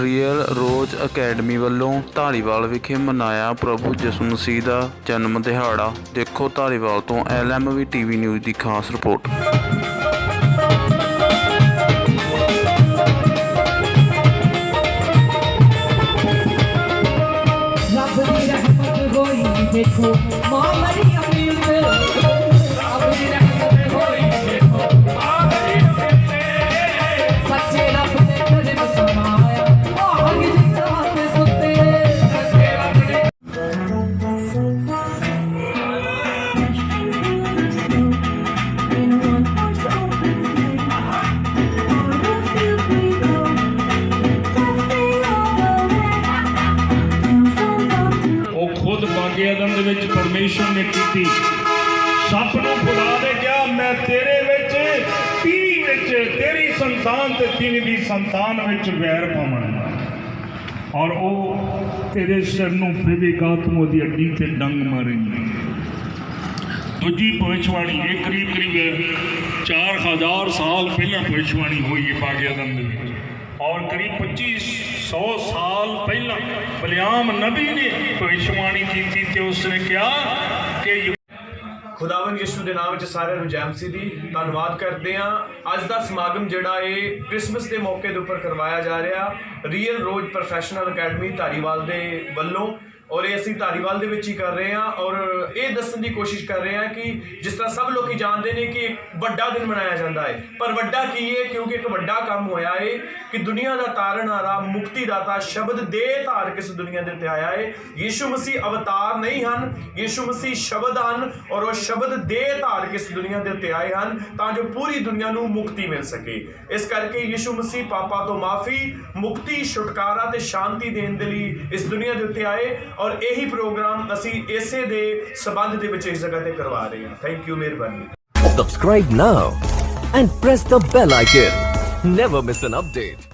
Real rose academy ਵੱਲੋਂ ਧਾਰੀਵਾਲ ਵਿਖੇ ਮਨਾਇਆ ਪ੍ਰਭੂ ਯਿਸੂ ਮਸੀਹ ਦਾ ਜਨਮ ਦਿਹਾੜਾ। ਦੇਖੋ ਧਾਰੀਵਾਲ ਤੋਂ ਐਲਐਮਵੀ ਟੀਵੀ ਨਿਊਜ਼ ਦੀ ਖਾਸ ਰਿਪੋਰਟ। ਰੱਬ ਦੀ ਰਹਿਮਤ ਹੋਈ ਦੇਖੋ, ਮਾਂ ਬਾਗੇ ਆਦਮ ਦੇ ਵਿੱਚ ਪਰਮੇਸ਼ਰ ਨੇ ਕੀਤੀ। ਸੱਪ ਨੂੰ ਖੁਦਾ ਨੇ ਕਿਹਾ ਮੈਂ ਤੇਰੇ ਵਿੱਚ, ਤੀਵੀ ਵਿੱਚ, ਤੇਰੀ ਸੰਤਾਨ ਤੇ ਤੀਵੀ ਦੀ ਸੰਤਾਨ ਵਿੱਚ ਵੈਰ ਪਾਵਾਂਗਾ। ਔਰ ਉਹ ਤੇਰੇ ਸਿਰ ਨੂੰ ਫੇਵੇਗਾ ਤੂੰ ਉਹਦੀ ਅੱਡੀ ਤੇ ਡੰਗ ਮਾਰੇਂਗੀ। ਦੂਜੀ ਭਵਿੱਖਬਾਣੀ ਇਹ ਕਰੀਬ ਕਰੀਬ 4000 ਸਾਲ ਪਹਿਲਾਂ ਭਵਿੱਖਬਾਣੀ ਹੋਈ ਹੈ ਬਾਗੇ ਆਦਮ ਦੇ ਵਿੱਚ। ਔਰ ਕਰੀਬ 2500 ਸਾਲ ਪਹਿਲਾਂ ਬਲਿਆਮ ਨਬੀ ਨੇ ਭਵਿੱਖਬਾਣੀ ਕੀਤੀ ਤੇ ਉਸਨੇ ਕਿਹਾ ਕਿ ਖੁਦਾਵੰਦ ਯਿਸੂ ਦੇ ਨਾਮ ਵਿੱਚ ਸਾਰਿਆਂ ਨੂੰ ਜੈ ਮਸੀਹ ਦੀ ਧੰਨਵਾਦ ਕਰਦੇ ਹਾਂ। ਅੱਜ ਦਾ ਸਮਾਗਮ ਜਿਹੜਾ ਇਹ ਕ੍ਰਿਸਮਸ ਦੇ ਮੌਕੇ ਦੇ ਉੱਪਰ ਕਰਵਾਇਆ ਜਾ ਰਿਹਾ। Real rose professional academy Dhariwal ਦੇ ਵੱਲੋਂ ਔਰ ਇਹ ਅਸੀਂ ਧਾਰੀਵਾਲ ਦੇ ਵਿੱਚ ਹੀ ਕਰ ਰਹੇ ਹਾਂ ਔਰ ਇਹ ਦੱਸਣ ਦੀ ਕੋਸ਼ਿਸ਼ ਕਰ ਰਹੇ ਹਾਂ ਕਿ ਜਿਸ ਤਰ੍ਹਾਂ ਸਭ ਲੋਕੀ ਜਾਣਦੇ ਨੇ ਕਿ ਇੱਕ ਵੱਡਾ ਦਿਨ ਮਨਾਇਆ ਜਾਂਦਾ ਹੈ, ਪਰ ਵੱਡਾ ਕੀ ਹੈ? ਕਿਉਂਕਿ ਇੱਕ ਵੱਡਾ ਕੰਮ ਹੋਇਆ ਹੈ ਕਿ ਦੁਨੀਆ ਦਾ ਤਾਰਨਹਾਰਾ ਮੁਕਤੀ ਦਾਤਾ, ਸ਼ਬਦ ਦੇ ਧਾਰ ਕੇ ਇਸ ਦੁਨੀਆ ਦੇ ਉੱਤੇ ਆਇਆ ਹੈ। ਯੀਸ਼ੂ ਮਸੀਹ ਅਵਤਾਰ ਨਹੀਂ ਹਨ, ਯੀਸ਼ੂ ਮਸੀਹ ਸ਼ਬਦ ਹਨ ਔਰ ਉਹ ਸ਼ਬਦ ਦੇ ਧਾਰ ਕੇ ਇਸ ਦੁਨੀਆ ਦੇ ਉੱਤੇ ਆਏ ਹਨ ਤਾਂ ਜੋ ਪੂਰੀ ਦੁਨੀਆ ਨੂੰ ਮੁਕਤੀ ਮਿਲ ਸਕੇ। ਇਸ ਕਰਕੇ ਯੀਸ਼ੂ ਮਸੀਹ ਪਾਪਾਂ ਤੋਂ ਮਾਫੀ, ਮੁਕਤੀ, ਛੁਟਕਾਰਾ ਤੇ ਸ਼ਾਂਤੀ ਦੇਣ ਦੇ ਲਈ ਇਸ ਦੁਨੀਆ ਦੇ ਉੱਤੇ ਆਏ ਔਰ ਇਹੀ ਪ੍ਰੋਗਰਾਮ ਅਸੀਂ ਇਸੇ ਦੇ ਸਬੰਧ ਦੇ ਵਿੱਚ ਇਸ ਜਗ੍ਹਾ ਤੇ ਕਰਵਾ ਰਹੇ ਹਾਂ ਥੈਂਕ ਯੂ ਮਿਹਰਬਾਨੀ subscribe now and press the bell icon never miss an update